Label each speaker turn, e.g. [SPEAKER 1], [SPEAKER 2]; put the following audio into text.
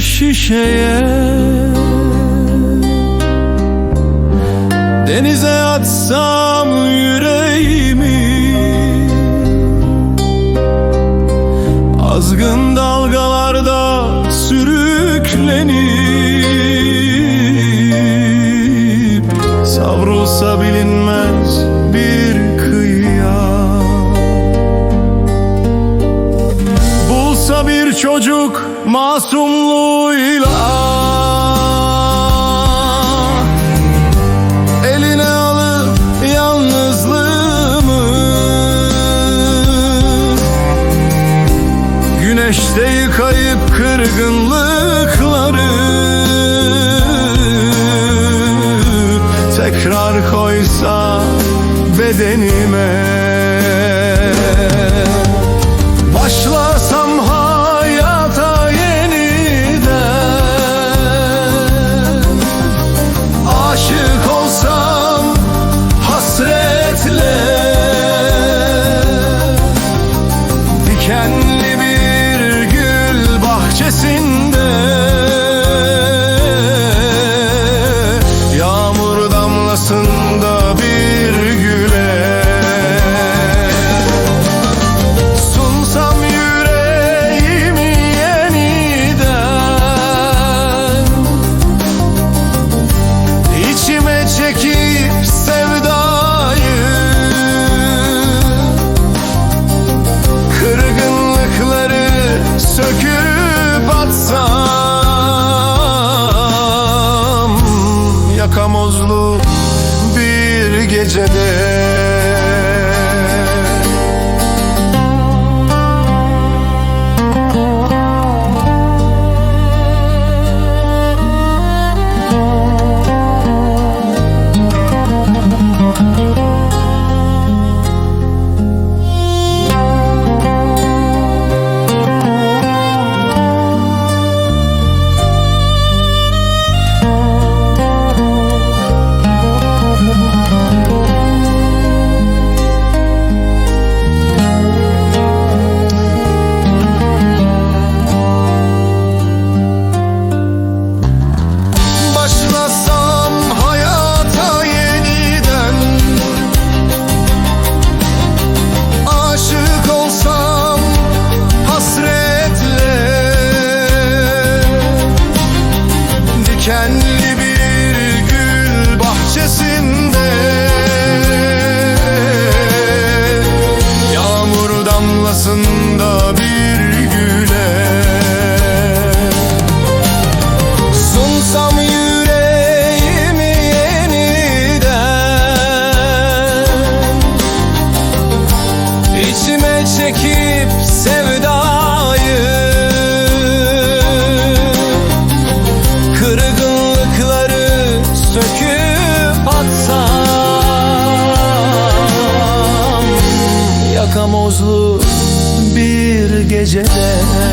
[SPEAKER 1] şişeye. Denize atsam yüreğimi. Azgın dalgalarda sürüklenip Savrulsa bir çocuk masumluğuyla. Eline alıp yalnızlığımı. Güneşte yıkayıp kırgınlıkları. Tekrar koysa bedenime. tozlu bir gecede.